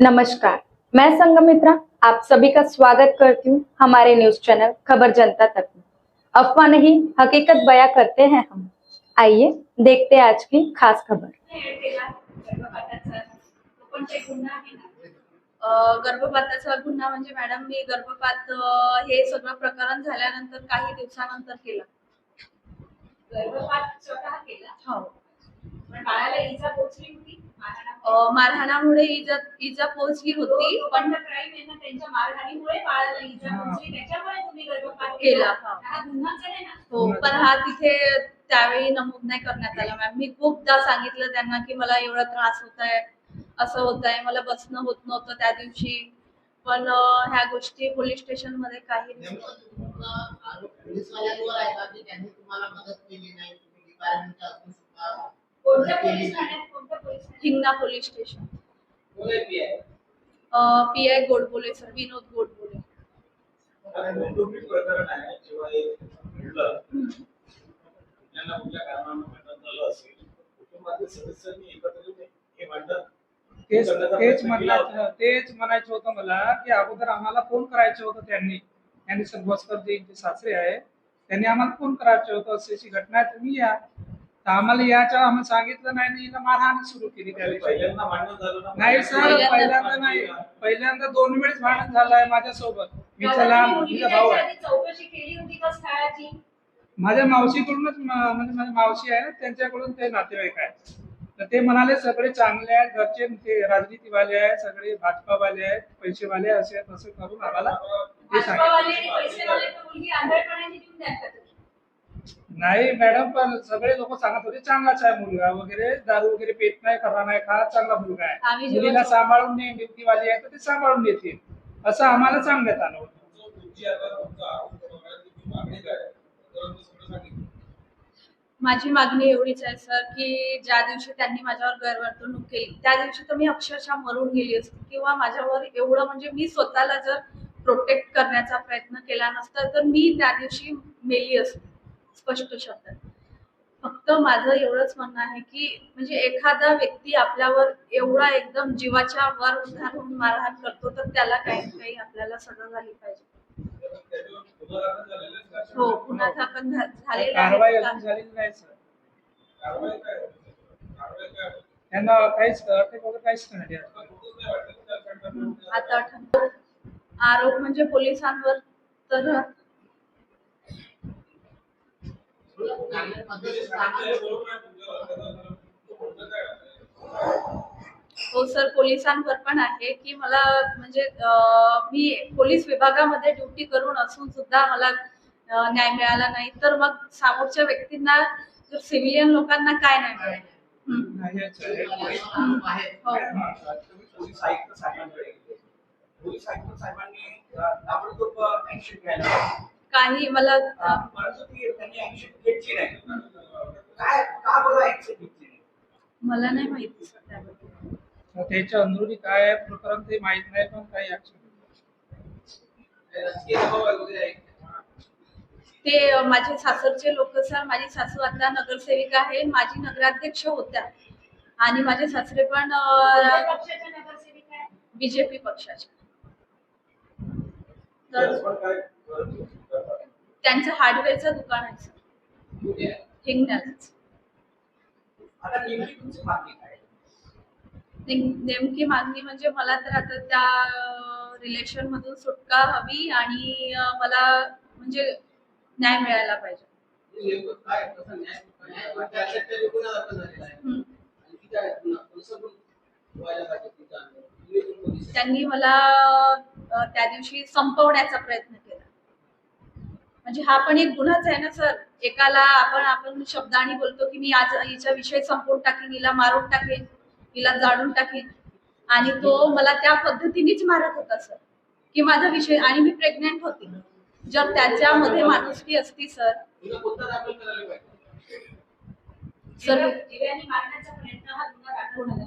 नमस्कार. मैं संगमित्रा आप सभी का स्वागत करती हूँ हमारे न्यूज चैनल खबर जनता तक में। अफवाह नहीं हकीकत बयां करते हैं हम। आइए देखते हैं आज की खास खबर। गर्भपाताचा गुन्हा म्हणजे मॅडम मी गर्भपात हे सगळं प्रकरण झाल्यानंतर काही दिवसानंतर केलं. गर्भपात स्वतः केला? हो. पण बाळाला इजा पोचली होती? मारहाणामुळे इजा इजा पोहोचली होती. पण क्राईम आहे ना त्यांच्या मारहाणीमुळे बाळाला इजा पोचली त्याच्यामुळे तुम्ही गर्भपात केला. हा. गुन्हाच आहे ना. पण हा तिथे त्यावेळी नमूद नाही करण्यात आला. मॅम मी खूपदा सांगितलं त्यांना की मला एवढा त्रास होत आहे असं होत आहे मला बसणं होत नव्हतं त्या दिवशी. पण ह्या गोष्टी पोलीस स्टेशनमध्ये काही नाही? कोणत्या पोलीस? ठाण्यात? कोणत्या पोलीस? Hingna police station. कोणी P I? Godbole sir. Vinod Godbole. कारण कौटुंबिक प्रकरण आहे जेव्हा हे घडलं कुठल्या कुठल्या कारणानं भांडण झालं असेल कुटुंबातील सदस्यांनी एकत्र येऊन हे भांडण तेच तेच. म्हणायचं तेच म्हणायचं होतं मला की अगोदर आम्हाला फोन करायचं होतं त्यांनी. त्यांनी संभोसकर जे जे सासरे आहे त्यांनी आम्हाला फोन करायचं होतं अशी अशी घटना आहे तुम्ही या. तर आम्हाला याच्या आम्हाला सांगितलं नाही आणि हिला मारहाण सुरू केली त्या दिवशी. पहिल्यांदा भांडण झालं ना? नाही सर पहिल्यांदा- पहिल्यांदा नाही. पहिल्यांदा दोन वेळेस भांडण झालंय माझ्यासोबत. मी मुलीने तिचा भाऊ आहे. आधी चौकशी केली होती का स्थळाची माझ्या मावशीकडूनच म- म्हणजे माझी मावशी आहे त्यांच्याकडून ते नातेवाईक आहे तर ते म्हणाले सगळे चांगले आहेत घरचे ते राजनीतीवाले आहेत सगळे भाजपावाले आहेत पैसेवाले असे तसं करून आम्हाला ते सांगितलं. भाजपावाले आणि पैसेवाले तर मुलगी आंधळपणाने देऊन द्या नाही मॅडम पण सगळे लोक सांगत होते चांगलाच आहे मुलगा वगैरे दारू वगैरे पेत नाही खरा नाही खात चांगला मुलगा आम्ही आहे जेव्हा मुलीला सांभाळून नाही ड्युटीवाली आहे तर ते सांभाळून घेतील असं आम्हाला सांगण्यात आलं होतं जो तुमची आता तुमचा आरोप करणाऱ्या तुमची मागणी काय आहे? तर तुम्ही सगळं सांगितलं. माझी मागणी एवढीच आहे सर की ज्या दिवशी त्यांनी माझ्यावर गैरवर्तणूक केली त्या दिवशी तर मी अक्षरशः मरून गेली असती किंवा माझ्यावर एवढं म्हणजे मी स्वतःला जर प्रोटेक्ट करण्याचा प्रयत्न केला नसता तर मी त्या दिवशी मेली असते स्पष्ट शब्दात फक्त माझं एवढंच म्हणणं आहे की म्हणजे एखादा व्यक्ती आपल्यावर एवढा एकदम जीवाच्या वर उद्धार होऊन मारहाण करतो तर त्याला काही ना काही आपल्याला सजा झाली पाहिजे गुन्हा दाखल झालेला? हो पुन्हा दाखल झा- झालेला कारवाई आहे अजून झालेली नाही सर कारवाई काय आहे? कारवाई काय आहे? त्यांना काहीच अटक वगैरे काहीच नाही द्या. आता नाही. आरोप म्हणजे पोलिसांवर तर कारणामध्ये तुम्ही सुद्धा सांगितलंय बरोबर आहे तुमच्यावर त्याचा तो कोणतं काय आहे? हो सर पोलिसांवर पण आहे की मला म्हणजे मी पोलीस विभागामध्ये ड्युटी करून असून सुद्धा मला न्याय मिळाला नाही तर मग समोरच्या व्यक्तींना सिव्हिलियन लोकांना काय नाही मिळालं. हो. पोलीस आयुक्त साहेबांनी अ, ताबडतोब ऍक्शन घ्यायला. काही मला अ, परंतु ती त्यांनी ऍक्शन घेतली नाही काय का बरं ऍक्शन घेतली नाही मला नाही माहिती त्याच्या अंदरुनी काय आहे प्रकरण ते माहीत नाही पण काही ते माझे सासरचे लोक सर माझी सासू आता नगरसेविका आहे माझी नगराध्यक्ष होत्या. आणि माझे सासरे पण? बीजेपी पक्षाचे. तर तर पण काय करतात? त्यांचं हार्डवेअरचं दुकान आहे? हिंगण्यालाच नेमकी मागणी म्हणजे मला तर आता त्या रिलेशन मधून सुटका हवी आणि मला म्हणजे न्याय मिळायला पाहिजे. त्यांनी मला त्या दिवशी संपवण्याचा प्रयत्न म्हणजे हा पण एक गुन्हाच आहे ना सर? एकाला आपण आपण शब्दाने बोलतो की मी आज हिचा विषय संपवून टाकीन हिला मारून टाकेन हिला जाळून टाकीन. आणि तो मला त्या पद्धतीनेच मारत होता सर की माझा विषय आणि मी प्रेग्नेंट होती. जर त्याच्यामध्ये माणुसकी असती सर. गुन्हा कोणता दाखल करायला पाहिजे? सर हा गुन्हा